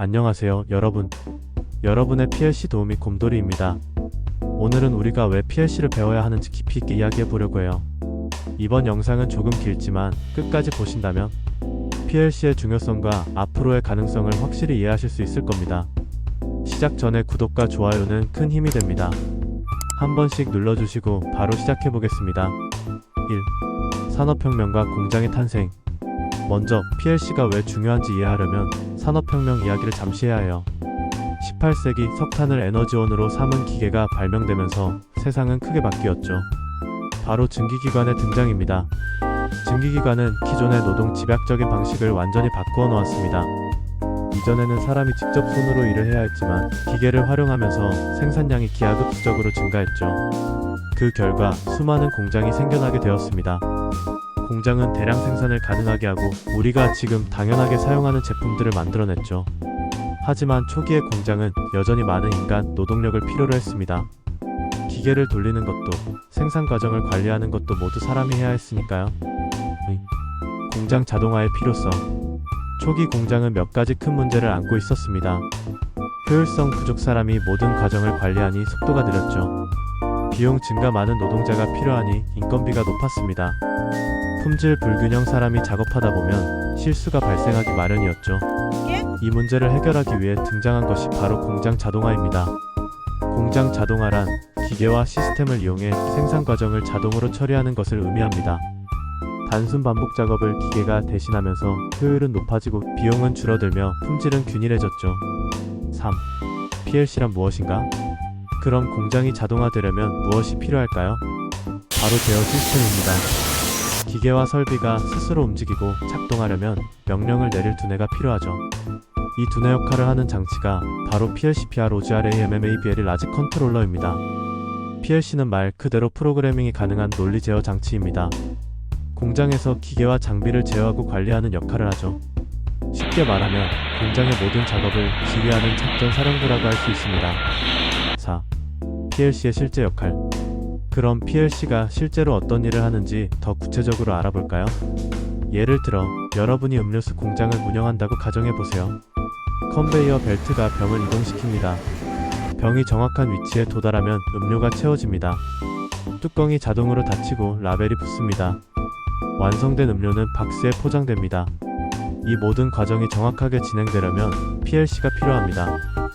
안녕하세요, 여러분. 여러분의 PLC 도우미 곰돌이입니다. 오늘은 우리가 왜 PLC를 배워야 하는지 깊이 있게 이야기해 보려고 해요. 이번 영상은 조금 길지만 끝까지 보신다면 PLC의 중요성과 앞으로의 가능성을 확실히 이해하실 수 있을 겁니다. 시작 전에 구독과 좋아요는 큰 힘이 됩니다. 한 번씩 눌러주시고 바로 시작해 보겠습니다. 1. 산업혁명과 공장의 탄생. 먼저 PLC가 왜 중요한지 이해하려면 산업혁명 이야기를 잠시 해야 해요. 18세기 석탄을 에너지원으로 삼은 기계가 발명되면서 세상은 크게 바뀌었죠. 바로 증기기관의 등장입니다. 증기기관은 기존의 노동 집약적인 방식을 완전히 바꾸어 놓았습니다. 이전에는 사람이 직접 손으로 일을 해야 했지만 기계를 활용하면서 생산량이 기하급수적으로 증가했죠. 그 결과 수많은 공장이 생겨나게 되었습니다. 공장은 대량 생산을 가능하게 하고 우리가 지금 당연하게 사용하는 제품들을 만들어냈죠. 하지만 초기의 공장은 여전히 많은 인간 노동력을 필요로 했습니다. 기계를 돌리는 것도 생산 과정을 관리하는 것도 모두 사람이 해야 했으니까요. 의. 공장 자동화의 필요성. 초기 공장은 몇 가지 큰 문제를 안고 있었습니다. 효율성 부족 사람이 모든 과정을 관리하니 속도가 느렸죠. 비용 증가 많은 노동자가 필요하니 인건비가 높았습니다. 품질 불균형 사람이 작업하다 보면 실수가 발생하기 마련이었죠. 이 문제를 해결하기 위해 등장한 것이 바로 공장 자동화입니다. 공장 자동화란 기계와 시스템을 이용해 생산 과정을 자동으로 처리하는 것을 의미합니다. 단순 반복 작업을 기계가 대신하면서 효율은 높아지고 비용은 줄어들며 품질은 균일해졌죠. 3. PLC란 무엇인가? 그럼 공장이 자동화되려면 무엇이 필요할까요? 바로 제어 시스템입니다. 기계와 설비가 스스로 움직이고 작동하려면 명령을 내릴 두뇌가 필요하죠. 이 두뇌 역할을 하는 장치가 바로 PLC-PR OGRAMMABL이 라지 컨트롤러입니다. PLC는 말 그대로 프로그래밍이 가능한 논리 제어 장치입니다. 공장에서 기계와 장비를 제어하고 관리하는 역할을 하죠. 쉽게 말하면 공장의 모든 작업을 지휘하는 작전 사령부라고 할 수 있습니다. 4. PLC의 실제 역할. 그럼 PLC가 실제로 어떤 일을 하는지 더 구체적으로 알아볼까요? 예를 들어 여러분이 음료수 공장을 운영한다고 가정해 보세요. 컨베이어 벨트가 병을 이동시킵니다. 병이 정확한 위치에 도달하면 음료가 채워집니다. 뚜껑이 자동으로 닫히고 라벨이 붙습니다. 완성된 음료는 박스에 포장됩니다. 이 모든 과정이 정확하게 진행되려면 PLC가 필요합니다.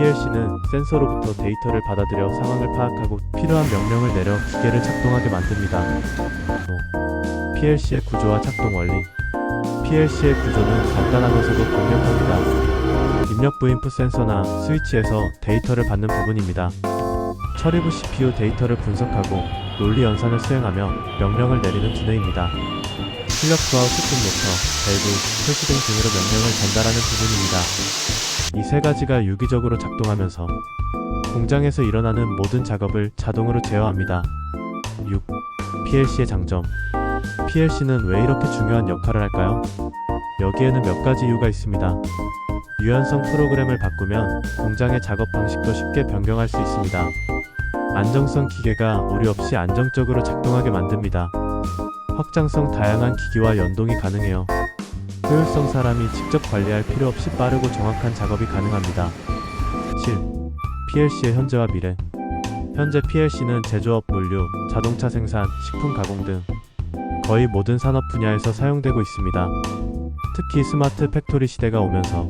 PLC는 센서로부터 데이터를 받아들여 상황을 파악하고 필요한 명령을 내려 기계를 작동하게 만듭니다. 5. PLC의 구조와 작동 원리 PLC의 구조는 간단하면서도 강력합니다. 입력부 인풋 센서나 스위치에서 데이터를 받는 부분입니다. 처리부 CPU 데이터를 분석하고 논리 연산을 수행하며 명령을 내리는 두뇌입니다. 출력 투하우 스팀 모터, 밸브, 표시등 등으로 명령을 전달하는 부분입니다. 이 세 가지가 유기적으로 작동하면서 공장에서 일어나는 모든 작업을 자동으로 제어합니다. 6. PLC의 장점 PLC는 왜 이렇게 중요한 역할을 할까요? 여기에는 몇 가지 이유가 있습니다. 유연성 프로그램을 바꾸면 공장의 작업 방식도 쉽게 변경할 수 있습니다. 안정성 기계가 오류 없이 안정적으로 작동하게 만듭니다. 확장성 다양한 기기와 연동이 가능해요. 효율성 사람이 직접 관리할 필요 없이 빠르고 정확한 작업이 가능합니다. 7. PLC의 현재와 미래 현재 PLC는 제조업 물류, 자동차 생산, 식품 가공 등 거의 모든 산업 분야에서 사용되고 있습니다. 특히 스마트 팩토리 시대가 오면서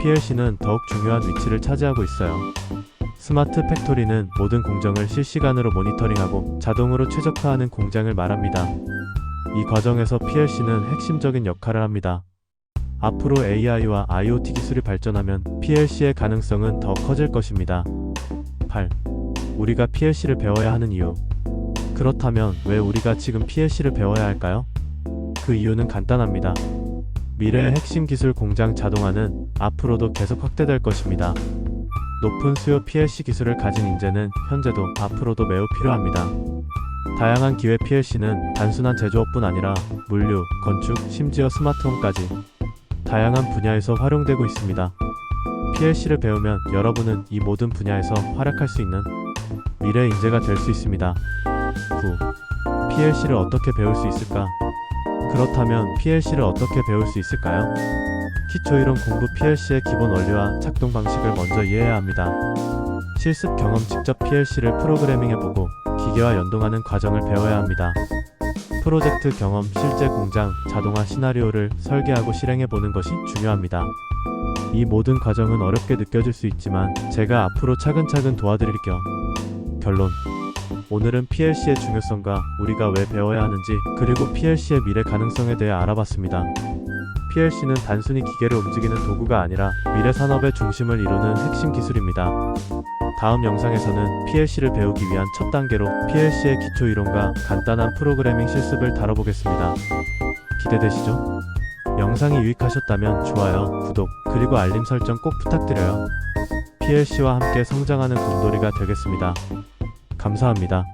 PLC는 더욱 중요한 위치를 차지하고 있어요. 스마트 팩토리는 모든 공정을 실시간으로 모니터링하고 자동으로 최적화하는 공장을 말합니다. 이 과정에서 PLC는 핵심적인 역할을 합니다. 앞으로 AI와 IoT 기술이 발전하면 PLC의 가능성은 더 커질 것입니다. 8. 우리가 PLC를 배워야 하는 이유. 그렇다면 왜 우리가 지금 PLC를 배워야 할까요? 그 이유는 간단합니다. 미래의 핵심 기술 공장 자동화는 앞으로도 계속 확대될 것입니다. 높은 수요 PLC 기술을 가진 인재는 현재도 앞으로도 매우 필요합니다. 다양한 기회 PLC는 단순한 제조업뿐 아니라 물류, 건축, 심지어 스마트홈까지 다양한 분야에서 활용되고 있습니다. PLC를 배우면 여러분은 이 모든 분야에서 활약할 수 있는 미래 인재가 될 수 있습니다. 9. PLC를 어떻게 배울 수 있을까? 그렇다면 PLC를 어떻게 배울 수 있을까요? 기초 이론 공부 PLC의 기본 원리와 작동 방식을 먼저 이해해야 합니다. 실습 경험 직접 PLC를 프로그래밍해보고 기계와 연동하는 과정을 배워야 합니다. 프로젝트 경험, 실제 공장, 자동화 시나리오를 설계하고 실행해 보는 것이 중요합니다. 이 모든 과정은 어렵게 느껴질 수 있지만 제가 앞으로 차근차근 도와드릴게요. 결론. 오늘은 PLC의 중요성과 우리가 왜 배워야 하는지 그리고 PLC의 미래 가능성에 대해 알아봤습니다. PLC는 단순히 기계를 움직이는 도구가 아니라 미래 산업의 중심을 이루는 핵심 기술입니다. 다음 영상에서는 PLC를 배우기 위한 첫 단계로 PLC의 기초 이론과 간단한 프로그래밍 실습을 다뤄보겠습니다. 기대되시죠? 영상이 유익하셨다면 좋아요, 구독, 그리고 알림 설정 꼭 부탁드려요. PLC와 함께 성장하는 곰돌이가 되겠습니다. 감사합니다.